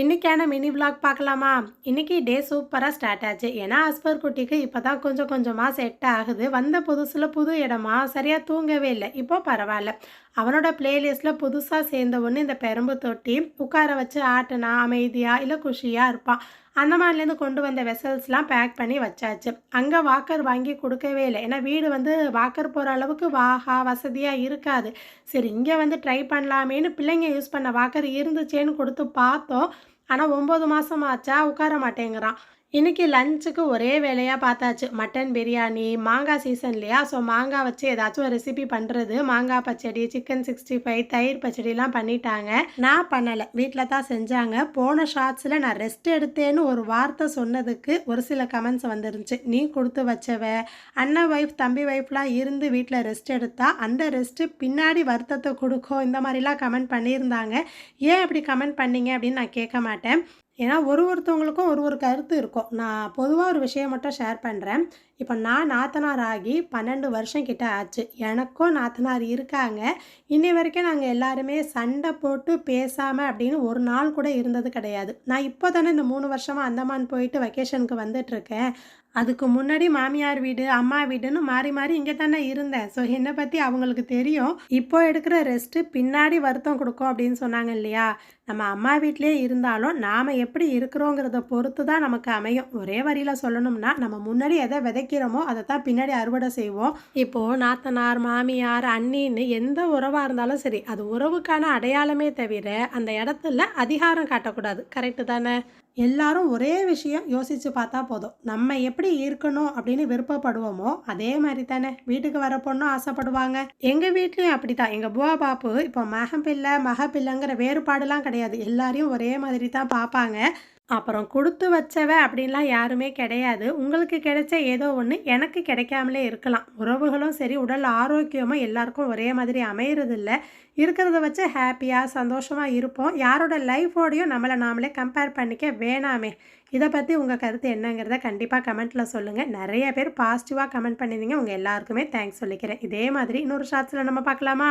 இன்னைக்கான mini vlog பார்க்கலாமா? இன்னைக்கு டே சூப்பராக ஸ்டார்ட் ஆச்சு. ஏன்னா அஸ்பர் குட்டிக்கு இப்போ தான் கொஞ்சம் கொஞ்சமாக செட் ஆகுது. வந்த புதுசில் புது இடமா சரியாக தூங்கவே இல்லை. இப்போ பரவாயில்ல. அவனோட பிளேலிஸ்ட்டில் புதுசாக சேர்ந்த ஒன்று இந்த பெரும்பு தொட்டி. உட்கார வச்சு ஆட்டினா அமைதியாக இல்லை குஷியாக இருப்பான் அந்த மாதிரிலேருந்து கொண்டு வந்த வெசல்ஸ்லாம் பேக் பண்ணி வச்சாச்சு. அங்கே வாக்கர் வாங்கி கொடுக்கவே இல்லை. ஏன்னா வீடு வந்து வாக்கர் போகிற அளவுக்கு வாகா வசதியாக இருக்காது. சரி இங்கே வந்து ட்ரை பண்ணலாமேன்னு பிள்ளைங்க யூஸ் பண்ண வாக்கர் இருந்துச்சேன்னு கொடுத்து பார்த்தோம். ஆனால் ஒம்பது மாதம் ஆச்சா? உட்கார மாட்டேங்கிறான். இன்னைக்கு லஞ்சுக்கு ஒரே வேலையாக பார்த்தாச்சு. மட்டன் பிரியாணி மாங்காய் சீசன் இல்லையா? ஸோ மாங்காய் வச்சு ஏதாச்சும் ஒரு ரெசிபி பண்ணுறது மாங்காய் பச்சடி சிக்கன் சிக்ஸ்டி ஃபைவ் தயிர் பச்சடிலாம் பண்ணிட்டாங்க. நான் பண்ணலை. வீட்டில் தான் செஞ்சாங்க. போன ஷார்ட்ஸில் நான் ரெஸ்ட் எடுத்தேன்னு ஒரு வார்த்தை சொன்னதுக்கு ஒரு சில கமெண்ட்ஸ் வந்துருந்துச்சு. நீ கொடுத்து வச்சவ அண்ணன் ஒய்ஃப் தம்பி ஒய்ஃப்லாம் இருந்து வீட்டில் ரெஸ்ட் எடுத்தா அந்த ரெஸ்ட்டு பின்னாடி வருத்தத்தை கொடுக்கும். இந்த மாதிரிலாம் கமெண்ட் பண்ணியிருந்தாங்க. ஏன் அப்படி கமெண்ட் பண்ணீங்க அப்படின்னு நான் கேட்க மாட்டேன். ஏன்னா ஒரு ஒருத்தவங்களுக்கும் ஒரு ஒரு கருத்து இருக்கும். நான் பொதுவாக ஒரு விஷயம் மட்டும் ஷேர் பண்ணுறேன் இப்போ நான் நாத்தனார் ஆகி பன்னெண்டு வருஷம் கிட்ட ஆச்சு. எனக்கும் நாத்தனார் இருக்காங்க. இன்னி வரைக்கும் நாங்கள் எல்லாருமே சண்டை போட்டு பேசாமல் அப்படின்னு ஒரு நாள் கூட இருந்தது கிடையாது. நான் இப்போ தானே இந்த மூணு வருஷமாக அந்தமான் போயிட்டு வெக்கேஷனுக்கு வந்துட்டுருக்கேன் அதுக்கு முன்னாடி மாமியார் வீடு அம்மா வீடுன்னு மாறி மாறி இங்கே தானே இருந்தேன். ஸோ என்னை பற்றி அவங்களுக்கு தெரியும். இப்போ எடுக்கிற ரெஸ்ட்டு பின்னாடி வருத்தம் கொடுக்கும் அப்படின்னு சொன்னாங்க இல்லையா? நம்ம அம்மா வீட்டிலே இருந்தாலும் நாம் எப்படி இருக்கிறோங்கிறத பொறுத்து தான் நமக்கு அமையும். ஒரே வரியில் சொல்லணும்னா நம்ம முன்னாடி எதை விதைக்கிறோமோ அதை தான் பின்னாடி அறுவடை செய்வோம். இப்போது நாத்தனார் மாமியார் அண்ணின்னு எந்த உறவாக இருந்தாலும் சரி அது உறவுக்கான அடையாளமே தவிர அந்த இடத்துல அதிகாரம் காட்டக்கூடாது. கரெக்டு தானே? எல்லாரும் ஒரே விஷயம் யோசித்து பார்த்தா போதும். நம்ம எப்படி இருக்கணும் அப்படின்னு விருப்பப்படுவோமோ அதே மாதிரி தானே. வீட்டுக்கு வர பொண்ணும் ஆசைப்படுவாங்க. எங்கள் வீட்லேயும் அப்படி தான் எங்கள் புவா பாப்பு இப்போ மகப்பிள்ளை மகப்பிள்ளைங்கிற வேறுபாடுலாம் கிடையாது. எல்லாரையும் ஒரே மாதிரி தான் பார்ப்பாங்க. அப்புறம் கொடுத்து வச்சவ அப்படின்லாம் யாருமே கிடையாது. உங்களுக்கு கிடைச்ச ஏதோ ஒன்று எனக்கு கிடைக்காமலே இருக்கலாம். உறவுகளும் சரி உடல் ஆரோக்கியமும் எல்லாருக்கும் ஒரே மாதிரி அமையறதில்ல. இருக்கிறத வச்சு ஹாப்பியாக சந்தோஷமாக இருப்போம். யாரோட லைஃபோடையும் நம்மளை நாமளே கம்பேர் பண்ணிக்க வேணாமே. இதை பற்றி உங்கள் கருத்து என்னங்கிறத கண்டிப்பாக கமெண்ட்டில் சொல்லுங்கள் நிறைய பேர் பாசிட்டிவாக கமெண்ட் பண்ணியிருந்தீங்க உங்கள் எல்லாருக்குமே தேங்க்ஸ் சொல்லிக்கிறேன். இதே மாதிரி இன்னொரு ஷார்ட்ஸில் நம்ம பார்க்கலாமா?